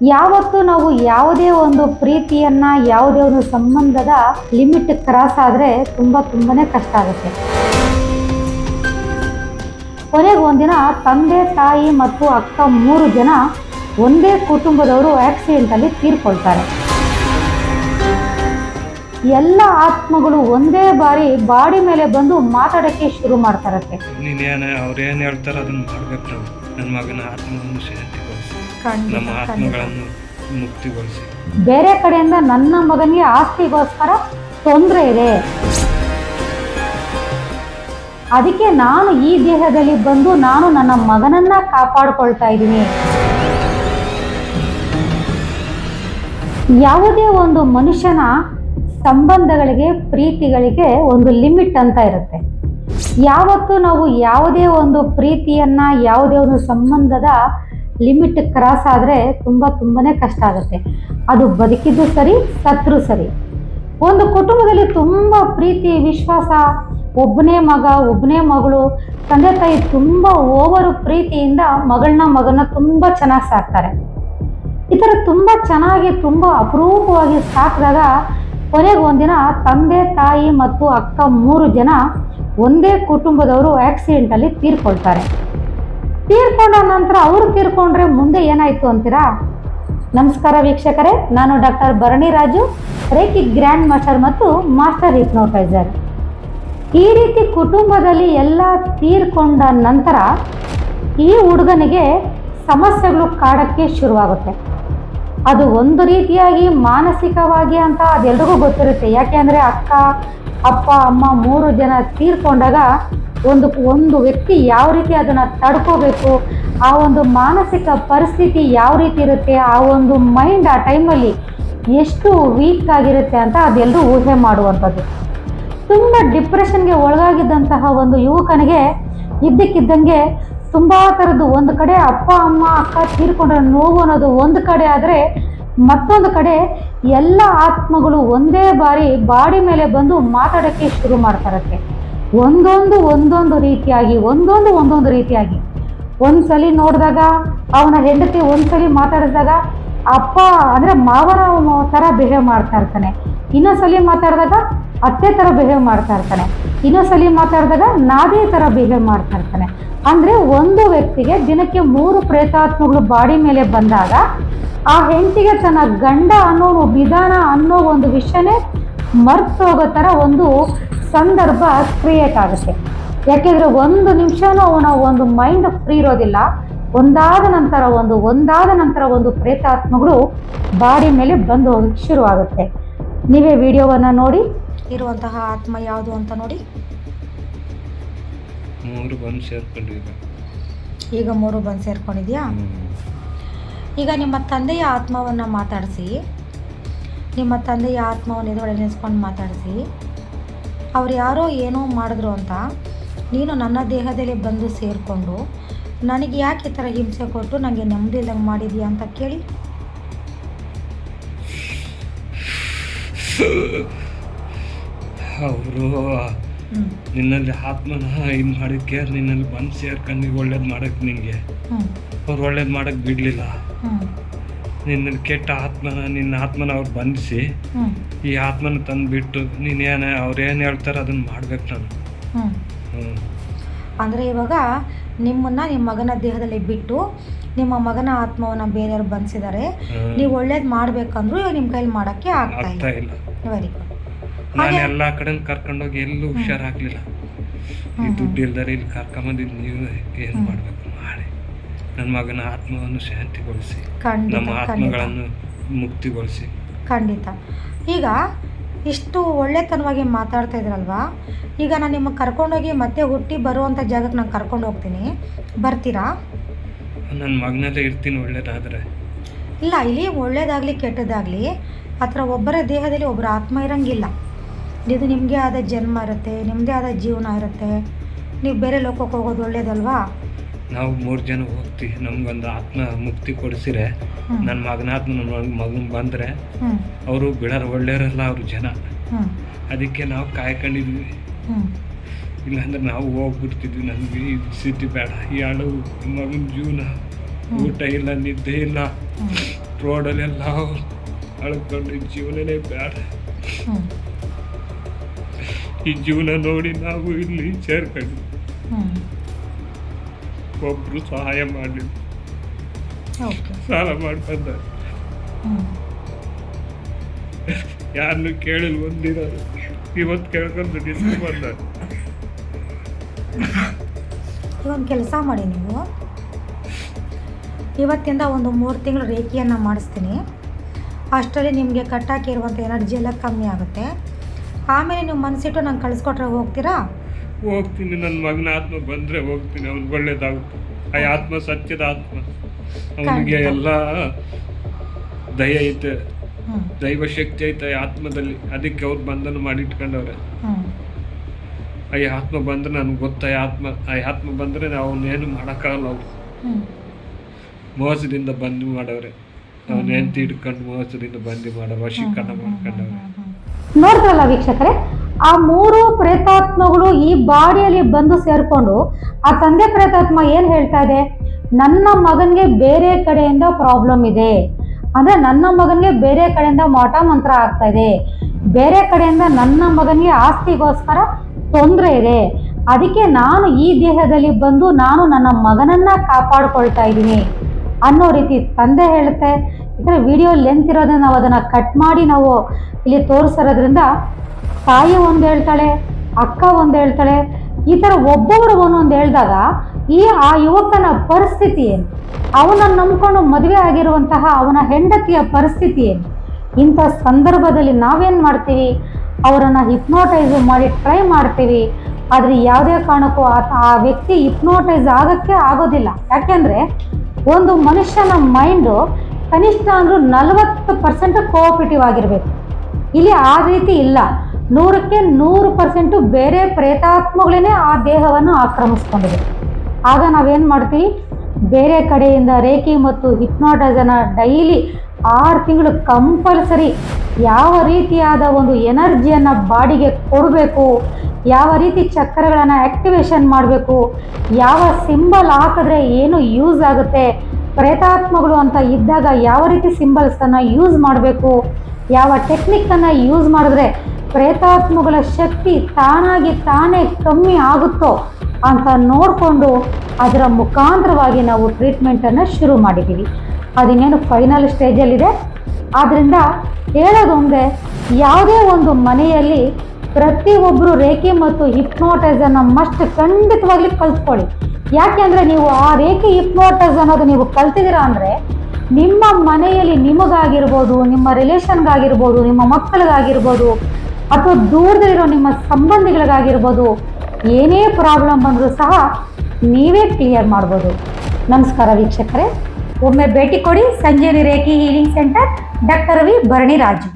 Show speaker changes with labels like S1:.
S1: ಯಾವತ್ತು ನಾವು ಯಾವುದೇ ಒಂದು ಪ್ರೀತಿಯನ್ನ, ಯಾವುದೇ ಒಂದು ಸಂಬಂಧದ ಲಿಮಿಟ್ ಕ್ರಾಸ್ ಆದರೆ ತುಂಬ ತುಂಬಾನೇ ಕಷ್ಟ ಆಗುತ್ತೆ. ಕೊನೆಗೆ ಒಂದಿನ ತಂದೆ, ತಾಯಿ ಮತ್ತು ಅಕ್ಕ ಮೂರು ಜನ ಒಂದೇ ಕುಟುಂಬದವರು ಆಕ್ಸಿಡೆಂಟಲ್ಲಿ ತೀರ್ಕೊಳ್ತಾರೆ. ಎಲ್ಲ ಆತ್ಮಗಳು ಒಂದೇ ಬಾರಿ ಬಾಡಿ ಮೇಲೆ ಬಂದು ಮಾತಾಡಕ್ಕೆ ಶುರು ಮಾಡ್ತಾರತ್ತೆ
S2: ನೀನೇನು ಅವ್ರು ಏನು ಹೇಳ್ತಾರೋ ಅದನ್ನ ನನ್ನ ಮಗನ ನಮ್ಮ ಆತ್ಮಗಳನ್ನು ಮುಕ್ತಿಗೊಳಿಸಿ.
S1: ಬೇರೆ ಕಡೆಯಿಂದ ನನ್ನ ಮಗನಿಗೆ ಆಸ್ತಿಗೋಸ್ಕರ ತೊಂದರೆ ಇದೆ. ಅದಕ್ಕೆ ನಾನು ಈ ದೇಹದಲ್ಲಿ ಬಂದು ನಾನು ನನ್ನ ಮಗನನ್ನ ಕಾಪಾಡ್ಕೊಳ್ತಾ ಇದ್ದೀನಿ. ಯಾವುದೇ ಒಂದು ಮನುಷ್ಯನ ಸಂಬಂಧಗಳಿಗೆ ಪ್ರೀತಿಗಳಿಗೆ ಒಂದು ಲಿಮಿಟ್ ಅಂತ ಇರುತ್ತೆ. ಯಾವತ್ತು ನಾವು ಯಾವುದೇ ಒಂದು ಪ್ರೀತಿಯನ್ನ ಯಾವುದೇ ಒಂದು ಸಂಬಂಧದ ಲಿಮಿಟ್ ಕ್ರಾಸ್ ಆದರೆ ತುಂಬ ತುಂಬಾನೇ ಕಷ್ಟ ಆಗುತ್ತೆ. ಅದು ಬದುಕಿದ್ದು ಸರಿ, ಸತ್ರು ಸರಿ. ಒಂದು ಕುಟುಂಬದಲ್ಲಿ ತುಂಬ ಪ್ರೀತಿ, ವಿಶ್ವಾಸ, ಒಬ್ಬನೇ ಮಗ, ಒಬ್ಬನೇ ಮಗಳು, ತಂದೆ ತಾಯಿ ತುಂಬ ಓವರು ಪ್ರೀತಿಯಿಂದ ಮಗಳನ್ನ ಮಗನ ತುಂಬ ಚೆನ್ನಾಗಿ ಸಾಕ್ತಾರೆ. ಈ ಥರ ತುಂಬ ಚೆನ್ನಾಗಿ, ತುಂಬ ಅಪರೂಪವಾಗಿ ಸಾಕಿದಾಗ ಕೊನೆಗೆ ಒಂದಿನ ತಂದೆ, ತಾಯಿ ಮತ್ತು ಅಕ್ಕ ಮೂರು ಜನ ಒಂದೇ ಕುಟುಂಬದವರು ಆಕ್ಸಿಡೆಂಟಲ್ಲಿ ತೀರ್ಕೊಳ್ತಾರೆ. ತೀರ್ಕೊಂಡ ನಂತರ ಅವರು ತೀರ್ಕೊಂಡ್ರೆ ಮುಂದೆ ಏನಾಯ್ತು ಅಂತೀರಾ? ನಮಸ್ಕಾರ ವೀಕ್ಷಕರೇ, ನಾನು doctor Bharani Raju, reiki grand master ಮತ್ತು ಮಾಸ್ಟರ್ ಹಿಪ್ನೋಟೈಸರ್. ಈ ರೀತಿ ಕುಟುಂಬದಲ್ಲಿ ಎಲ್ಲ ತೀರ್ಕೊಂಡ ನಂತರ ಈ ಹುಡುಗನಿಗೆ ಸಮಸ್ಯೆಗಳು ಕಾಡಕ್ಕೆ ಶುರುವಾಗುತ್ತೆ. ಅದು ಒಂದು ರೀತಿಯಾಗಿ ಮಾನಸಿಕವಾಗಿ ಅಂತ ಅದೆಲ್ರಿಗೂ ಗೊತ್ತಿರುತ್ತೆ. ಯಾಕೆ ಅಂದರೆ ಅಕ್ಕ, ಅಪ್ಪ, ಅಮ್ಮ ಮೂರು ಜನ ತೀರ್ಕೊಂಡಾಗ ಒಂದು ಒಂದು ವ್ಯಕ್ತಿ ಯಾವ ರೀತಿ ಅದನ್ನು ತಡ್ಕೋಬೇಕು, ಆ ಒಂದು ಮಾನಸಿಕ ಪರಿಸ್ಥಿತಿ ಯಾವ ರೀತಿ ಇರುತ್ತೆ, ಆ ಒಂದು ಮೈಂಡ್ ಆ ಟೈಮಲ್ಲಿ ಎಷ್ಟು ವೀಕ್ ಆಗಿರುತ್ತೆ ಅಂತ ಅದೆಲ್ಲರೂ ಊಹೆ ಮಾಡುವಂಥದ್ದು. ತುಂಬ ಡಿಪ್ರೆಷನ್ಗೆ ಒಳಗಾಗಿದ್ದಂತಹ ಒಂದು ಯುವಕನಿಗೆ ಇದ್ದಕ್ಕಿದ್ದಂಗೆ ತುಂಬ ಥರದ್ದು ಒಂದು ಕಡೆ ಅಪ್ಪ, ಅಮ್ಮ, ಅಕ್ಕ ತೀರ್ಕೊಂಡ್ರೆ ನೋವು ಅನ್ನೋದು ಒಂದು ಕಡೆ, ಆದರೆ ಮತ್ತೊಂದು ಕಡೆ ಎಲ್ಲ ಆತ್ಮಗಳು ಒಂದೇ ಬಾರಿ ಬಾಡಿ ಮೇಲೆ ಬಂದು ಮಾತಾಡೋಕ್ಕೆ ಶುರು ಮಾಡ್ತಾರತ್ತೆ ಒಂದೊಂದು ಒಂದೊಂದು ರೀತಿಯಾಗಿ, ಒಂದೊಂದು ಒಂದೊಂದು ರೀತಿಯಾಗಿ. ಒಂದ್ಸಲಿ ನೋಡಿದಾಗ, ಅವನ ಹೆಂಡತಿ ಒಂದ್ಸಲಿ ಮಾತಾಡಿದಾಗ, ಅಪ್ಪ ಅಂದರೆ ಮಾವನ ಥರ ಬಿಹೇವ್ ಮಾಡ್ತಾ ಇರ್ತಾನೆ. ಇನ್ನೊಂದ್ಸಲಿ ಮಾತಾಡಿದಾಗ ಅತ್ತೆ ಥರ ಬಿಹೇವ್ ಮಾಡ್ತಾ ಇರ್ತಾನೆ. ಇನ್ನೊಂದ್ಸಲಿ ಮಾತಾಡಿದಾಗ ನಾದೇ ಥರ ಬಿಹೇವ್ ಮಾಡ್ತಾ ಇರ್ತಾನೆ. ಅಂದರೆ ಒಂದು ವ್ಯಕ್ತಿಗೆ ದಿನಕ್ಕೆ ಮೂರು ಪ್ರೇತಾತ್ಮಗಳು ಬಾಡಿ ಮೇಲೆ ಬಂದಾಗ ಆ ಹೆಂಡತಿಗೆ ತನ್ನ ಗಂಡ ಅನ್ನೋ ವಿಧಾನ ಅನ್ನೋ ಒಂದು ವಿಷಯನೇ ಮರ್ತು ಹೋಗೋ ಥರ ಒಂದು ಸಂದರ್ಭ ಕ್ರಿಯೇಟ್ ಆಗುತ್ತೆ. ಯಾಕೆಂದರೆ ಒಂದು ನಿಮಿಷನೂ ಅವನ ಒಂದು ಮೈಂಡ್ ಫ್ರೀ ಇರೋದಿಲ್ಲ. ಒಂದಾದ ನಂತರ ಒಂದು, ಒಂದಾದ ನಂತರ ಒಂದು ಪ್ರೇತಾತ್ಮಗಳು ಬಾಡಿ ಮೇಲೆ ಬಂದು ಹೋಗಕ್ಕೆ ಶುರುವಾಗುತ್ತೆ. ನೀವೇ ವಿಡಿಯೋವನ್ನು ನೋಡಿ.
S3: ಇರುವಂತಹ ಆತ್ಮ ಯಾವುದು ಅಂತ ನೋಡಿ.
S2: ಮೂರು ಬಂದು ಸೇರ್ಕೊಂಡಿದೆ. ಈಗ
S3: ಮೂರು ಬಂದು ಸೇರ್ಕೊಂಡಿದ್ಯಾ? ಈಗ ನಿಮ್ಮ ತಂದೆಯ ಆತ್ಮವನ್ನು ಮಾತಾಡಿಸಿ. ನಿಮ್ಮ ತಂದೆಯ ಆತ್ಮವನ್ನು ಎದುರುಗಡೆ ನೆನೆಸ್ಕೊಂಡು ಮಾತಾಡಿಸಿ. ಅವ್ರು ಯಾರೋ ಏನೋ ಮಾಡಿದ್ರು ಅಂತ ನೀನು ನನ್ನ ದೇಹದಲ್ಲಿ ಬಂದು ಸೇರಿಕೊಂಡು ನನಗೆ ಯಾಕೆ ಈ ಥರ ಹಿಂಸೆ ಕೊಟ್ಟು ನನಗೆ ನೆಮ್ಮದಿ ಇಲ್ದಂಗೆ ಮಾಡಿದ್ಯಾ ಅಂತ ಕೇಳಿ.
S2: ಅವರು ನಿನ್ನಲ್ಲಿ ಆತ್ಮನ ಇದು ಮಾಡಕ್ಕೆ ನಿನ್ನಲ್ಲಿ ಬಂದು ಸೇರ್ಕೊಂಡು ನೀವು ಒಳ್ಳೇದು ಮಾಡಕ್ಕೆ ನಿನಗೆ ಅವ್ರು ಒಳ್ಳೇದು ಮಾಡಕ್ಕೆ ಬಿಡಲಿಲ್ಲ. ನಿನ್ನಲ್ಲಿ ಕೆಟ್ಟ ಆತ್ಮನ ನಿನ್ನ ಆತ್ಮನ ಅವ್ರು ಬಂಧಿಸಿ ಈ ಆತ್ಮನ ತಂದುಬಿಟ್ಟು ನೀನೇನು ಅವ್ರು ಏನು ಹೇಳ್ತಾರೆ ಅದನ್ನು ಮಾಡ್ಬೇಕು ನಾನು.
S3: ಹ್ಞೂ ಅಂದರೆ ಇವಾಗ ನಿಮ್ಮನ್ನು ನಿಮ್ಮ ಮಗನ ದೇಹದಲ್ಲಿ ಬಿಟ್ಟು ನಿಮ್ಮ ಮಗನ ಆತ್ಮವನ್ನು ಬೇರೆಯವ್ರು ಬಂಧಿಸಿದ್ದಾರೆ ನೀವು ಒಳ್ಳೇದು ಮಾಡಬೇಕಂದ್ರೂ ನಿಮ್ಮ ಕೈಲಿ ಮಾಡೋಕ್ಕೆ ಆಗ್ತಾ ಇಲ್ಲ. ವೆರಿ ಗುಡ್
S2: ನಾನು ಎಲ್ಲ ಕಡೆ ಕರ್ಕೊಂಡೋಗಿ ಎಲ್ಲೂ ಹುಷಾರಾಗಲಿಲ್ಲ ಈ
S3: ಹ್ಮ್.
S2: ದುಡ್ಡು ಇಲ್ದಾರೆ ಇಲ್ಲಿ ಕರ್ಕೊಂಬಂದಿದ್ದು ನೀವು ಏನು. ಮಾಡಬೇಕು ಮಾಡಿ. ನನ್ನ ಮಗನ ಆತ್ಮವನ್ನು ಶಾಂತಿಗೊಳಿಸಿ. ನಮ್ಮ ಆತ್ಮಗಳನ್ನು ಮುಕ್ತಿಗೊಳಿಸಿ.
S3: ಖಂಡಿತ. ಈಗ ಇಷ್ಟು ಒಳ್ಳೆತನವಾಗಿ ಮಾತಾಡ್ತಾ ಇದ್ರಲ್ವಾ? ಈಗ ನಾನು ನಿಮಗೆ ಕರ್ಕೊಂಡೋಗಿ ಮತ್ತೆ ಹುಟ್ಟಿ ಬರುವಂಥ ಜಾಗಕ್ಕೆ ನಾನು ಕರ್ಕೊಂಡು ಹೋಗ್ತೀನಿ. ಬರ್ತೀರಾ?
S2: ನನ್ನ ಮಗನಲ್ಲೇ ಇರ್ತೀನಿ ಒಳ್ಳೇದಾದರೆ.
S3: ಇಲ್ಲ ಇಲ್ಲಿ ಒಳ್ಳೇದಾಗಲಿ ಕೆಟ್ಟದಾಗಲಿ ಆ ಥರ ಒಬ್ಬರ ದೇಹದಲ್ಲಿ ಒಬ್ಬರ ಆತ್ಮ ಇರಂಗಿಲ್ಲ. ಇದು ನಿಮಗೆ ಆದ ಜನ್ಮ ಇರುತ್ತೆ ನಿಮ್ಮದೇ ಆದ ಜೀವನ ಇರುತ್ತೆ. ನೀವು ಬೇರೆ ಲೋಕಕ್ಕೆ ಹೋಗೋದು ಒಳ್ಳೇದಲ್ವಾ?
S2: ನಾವು ಮೂರು ಜನ ಹೋಗ್ತೀವಿ. ನಮ್ಗೊಂದು ಆತ್ಮ ಮುಕ್ತಿ ಕೊಡಿಸಿರೆ ನನ್ನ ಮಗನ ಮಗನ್ ನನ್ನ ಮಗನ ಬಂದರೆ ಅವರು ಬಿಡೋರು ಒಳ್ಳೆಯವರಲ್ಲ ಅವರು ಜನ. ಅದಕ್ಕೆ ನಾವು ಕಾಯ್ಕೊಂಡಿದ್ವಿ. ಇಲ್ಲಾಂದ್ರೆ ನಾವು ಹೋಗ್ಬಿಡ್ತಿದ್ವಿ. ನನಗೆ ಈ ಸ್ಥಿತಿ ಬೇಡ. ಈ ಹಳು ಮಗನ ಜೀವನ. ಊಟ ಇಲ್ಲ ನಿದ್ದೆ ಇಲ್ಲ. ರೋಡಲ್ಲೆಲ್ಲ ಅಳ್ಕೊಂಡು ಜೀವನೇ ಜೀವನನೇ ಬೇಡ. ಈ ಜೀವನ ನೋಡಿ ನಾವು ಇಲ್ಲಿ ಸೇರ್ಕೊಂಡು
S3: ಒಬ್ಬರು
S2: ಒಬ್ರು ಸಹಾಯ ಮಾಡಲಿಲ್ಲ ಸಾಲ ಮಾಡಿ ಬಂದ
S3: ಹ್ಞೂ
S2: ಯಾರನ್ನು ಕೇಳಿಲ್ಲ ಒಂದಿರೋದು ಇವತ್ತು ಕೇಳ್ಕೊಂಡು ನಿಲ್ಸಿ ಬಂದ
S3: ಒಂದು ಕೆಲಸ ಮಾಡಿ ನೀವು. ಇವತ್ತಿಂದ ಒಂದು ಮೂರು ತಿಂಗಳು ರೇಖಿಯನ್ನು ಮಾಡಿಸ್ತೀನಿ. ಅಷ್ಟರಲ್ಲಿ ನಿಮಗೆ ಕಟ್ಟಾಕಿರುವಂಥ ಎನರ್ಜಿ ಎಲ್ಲ ಕಮ್ಮಿ ಆಗುತ್ತೆ. ಆಮೇಲೆ ನೀವು ಮನಸ್ಸಿಟ್ಟು ನಂಗೆ ಕಳಿಸ್ಕೊಟ್ರೆ ಹೋಗ್ತೀರಾ?
S2: ಹೋಗ್ತೀನಿ ನನ್ನ ಮಗನ ಆತ್ಮ ಬಂದ್ರೆ ಹೋಗ್ತೀನಿ ಅವ್ನಿಗೆ ಒಳ್ಳೇದಾಗುತ್ತೆ ಆ ಆತ್ಮ ಸತ್ಯದ ಆತ್ಮ. ಅವನಿಗೆ. ಎಲ್ಲ ದಯ ಐತೆ. ದೈವ ಶಕ್ತಿ ಐತೆ ಆತ್ಮದಲ್ಲಿ. ಅದಕ್ಕೆ ಅವ್ರು ಬಂಧನ ಮಾಡಿ ಇಟ್ಕೊಂಡವ್ರೆ.
S3: ಅಯ್ಯ
S2: ಆ ಆತ್ಮ ಬಂದ್ರೆ ನನಗೆ ಗೊತ್ತ ಆತ್ಮ ಆ ಆತ್ಮ ಬಂದ್ರೆ ಅವನೇನು ಮಾಡೋಕ್ಕಾಗಲ್ಲ ಅವ್ರು. ಮೋಸದಿಂದ ಬಂದು ಮಾಡವ್ರೆ. ಅವನ ಹೆಂಡತಿ ಇಟ್ಕೊಂಡು ಮೋಸದಿಂದ ಬಂದು ಮಾಡೋ ವಶೀಕರಣ ಮಾಡ್ಕೊಂಡವ್ರೆ.
S1: ನೋಡ್ತಾರಲ್ಲ ವೀಕ್ಷಕರೇ? ಆ ಮೂರು ಪ್ರೇತಾತ್ಮಗಳು ಈ ಬಾಡಿಯಲ್ಲಿ ಬಂದು ಸೇರ್ಕೊಂಡು ಆ ತಂದೆ ಪ್ರೇತಾತ್ಮ ಏನ್ ಹೇಳ್ತಾ ಇದೆ? ನನ್ನ ಮಗನ್ಗೆ ಬೇರೆ ಕಡೆಯಿಂದ ಪ್ರಾಬ್ಲಮ್ ಇದೆ. ಅಂದ್ರೆ ನನ್ನ ಮಗನ್ಗೆ ಬೇರೆ ಕಡೆಯಿಂದ ಮಾಟ ಮಂತ್ರ ಆಗ್ತಾ ಇದೆ. ಬೇರೆ ಕಡೆಯಿಂದ ನನ್ನ ಮಗನಿಗೆ ಆಸ್ತಿಗೋಸ್ಕರ ತೊಂದರೆ ಇದೆ. ಅದಕ್ಕೆ ನಾನು ಈ ದೇಹದಲ್ಲಿ ಬಂದು ನಾನು ನನ್ನ ಮಗನನ್ನ ಕಾಪಾಡ್ಕೊಳ್ತಾ ಇದ್ದೀನಿ ಅನ್ನೋ ರೀತಿ ತಂದೆ ಹೇಳುತ್ತೆ. ಯಾಕಂದ್ರೆ ವಿಡಿಯೋ ಲೆಂತ್ ಇರೋದನ್ನ ನಾವು ಅದನ್ನು ಕಟ್ ಮಾಡಿ ನಾವು ಇಲ್ಲಿ ತೋರಿಸಿರೋದ್ರಿಂದ ತಾಯಿ ಒಂದು ಹೇಳ್ತಾಳೆ, ಅಕ್ಕ ಒಂದು ಹೇಳ್ತಾಳೆ, ಈ ಥರ ಒಬ್ಬೊಬ್ಬರು ಒಂದೊಂದು ಹೇಳಿದಾಗ ಈ ಆ ಯುವಕನ ಪರಿಸ್ಥಿತಿ ಏನು? ಅವನನ್ನು ನಂಬ್ಕೊಂಡು ಮದುವೆ ಆಗಿರುವಂತಹ ಅವನ ಹೆಂಡತಿಯ ಪರಿಸ್ಥಿತಿ ಏನು? ಇಂಥ ಸಂದರ್ಭದಲ್ಲಿ ನಾವೇನು ಮಾಡ್ತೀವಿ? ಅವರನ್ನು ಹಿಪ್ನೋಟೈಸ್ ಮಾಡಿ ಟ್ರೈ ಮಾಡ್ತೀವಿ. ಆದರೆ ಯಾವುದೇ ಕಾರಣಕ್ಕೂ ಆ ವ್ಯಕ್ತಿ ಹಿಪ್ನೋಟೈಸ್ ಆಗೋಕ್ಕೆ ಆಗೋದಿಲ್ಲ. ಯಾಕೆಂದರೆ ಒಂದು ಮನುಷ್ಯನ ಮೈಂಡು ಕನಿಷ್ಠ ಅಂದರೂ ನಲವತ್ತು ಪರ್ಸೆಂಟ್ ಕೋಆಪರೇಟಿವ್ ಆಗಿರಬೇಕು. ಇಲ್ಲಿ ಆ ರೀತಿ ಇಲ್ಲ. ನೂರಕ್ಕೆ ನೂರು ಪರ್ಸೆಂಟು ಬೇರೆ ಪ್ರೇತಾತ್ಮಗಳೇ ಆ ದೇಹವನ್ನು ಆಕ್ರಮಿಸ್ಕೊಂಡಿದೆ. ಆಗ ನಾವೇನು ಮಾಡ್ತೀವಿ? ಬೇರೆ ಕಡೆಯಿಂದ ರೇಖಿ ಮತ್ತು ಹಿಪ್ನೋಟೈಸನ್ನು ಡೈಲಿ ಆರು ತಿಂಗಳು ಕಂಪಲ್ಸರಿ ಯಾವ ರೀತಿಯಾದ ಒಂದು ಎನರ್ಜಿಯನ್ನು ಬಾಡಿಗೆ ಕೊಡಬೇಕು? ಯಾವ ರೀತಿ ಚಕ್ರಗಳನ್ನು ಆ್ಯಕ್ಟಿವೇಶನ್ ಮಾಡಬೇಕು? ಯಾವ ಸಿಂಬಲ್ ಹಾಕಿದ್ರೆ ಏನು ಯೂಸ್ ಆಗುತ್ತೆ? ಪ್ರೇತಾತ್ಮಗಳು ಅಂತ ಇದ್ದಾಗ ಯಾವ ರೀತಿ ಸಿಂಬಲ್ಸನ್ನು ಯೂಸ್ ಮಾಡಬೇಕು? ಯಾವ ಟೆಕ್ನಿಕ್ಕನ್ನು ಯೂಸ್ ಮಾಡಿದ್ರೆ ಪ್ರೇತಾತ್ಮಗಳ ಶಕ್ತಿ ತಾನಾಗಿ ತಾನೇ ಕಮ್ಮಿ ಆಗುತ್ತೋ ಅಂತ ನೋಡಿಕೊಂಡು ಅದರ ಮುಖಾಂತರವಾಗಿ ನಾವು ಟ್ರೀಟ್ಮೆಂಟನ್ನು ಶುರು ಮಾಡಿದ್ದೀವಿ. ಅದಿನ್ನೇನು ಫೈನಲ್ ಸ್ಟೇಜಲ್ಲಿದೆ ಆದ್ದರಿಂದ ಹೇಳೋದೊಂದೇ, ಯಾವುದೇ ಒಂದು ಮನೆಯಲ್ಲಿ ಪ್ರತಿಯೊಬ್ಬರು ರೇಖೆ ಮತ್ತು ಹಿಪ್ನೋಟೈಸನ್ನು ಮಸ್ಟ್ ಖಂಡಿತವಾಗ್ಲಿ ಕಲ್ತ್ಕೊಳ್ಳಿ. ಯಾಕೆಂದರೆ ನೀವು ಆ ರೇಖೆ ಹಿಪ್ನೋಟೈಸ್ ಅನ್ನೋದು ನೀವು ಕಲ್ತಿದ್ದೀರಾ ಅಂದರೆ ನಿಮ್ಮ ಮನೆಯಲ್ಲಿ ನಿಮಗಾಗಿರ್ಬೋದು, ನಿಮ್ಮ ರಿಲೇಷನ್ಗಾಗಿರ್ಬೋದು ನಿಮ್ಮ ಮಕ್ಕಳಿಗಾಗಿರ್ಬೋದು, ಅಥವಾ ದೂರದಲ್ಲಿರೋ ನಿಮ್ಮ ಸಂಬಂಧಿಗಳಿಗಾಗಿರ್ಬೋದು, ಏನೇ ಪ್ರಾಬ್ಲಮ್ ಬಂದರೂ ಸಹ ನೀವೇ ಕ್ಲಿಯರ್ ಮಾಡ್ಬೋದು. ನಮಸ್ಕಾರ ವೀಕ್ಷಕರೇ. ಒಮ್ಮೆ ಭೇಟಿ ಕೊಡಿ Sanjeevi reiki healing centre doctor V Bharani Bharaniraju.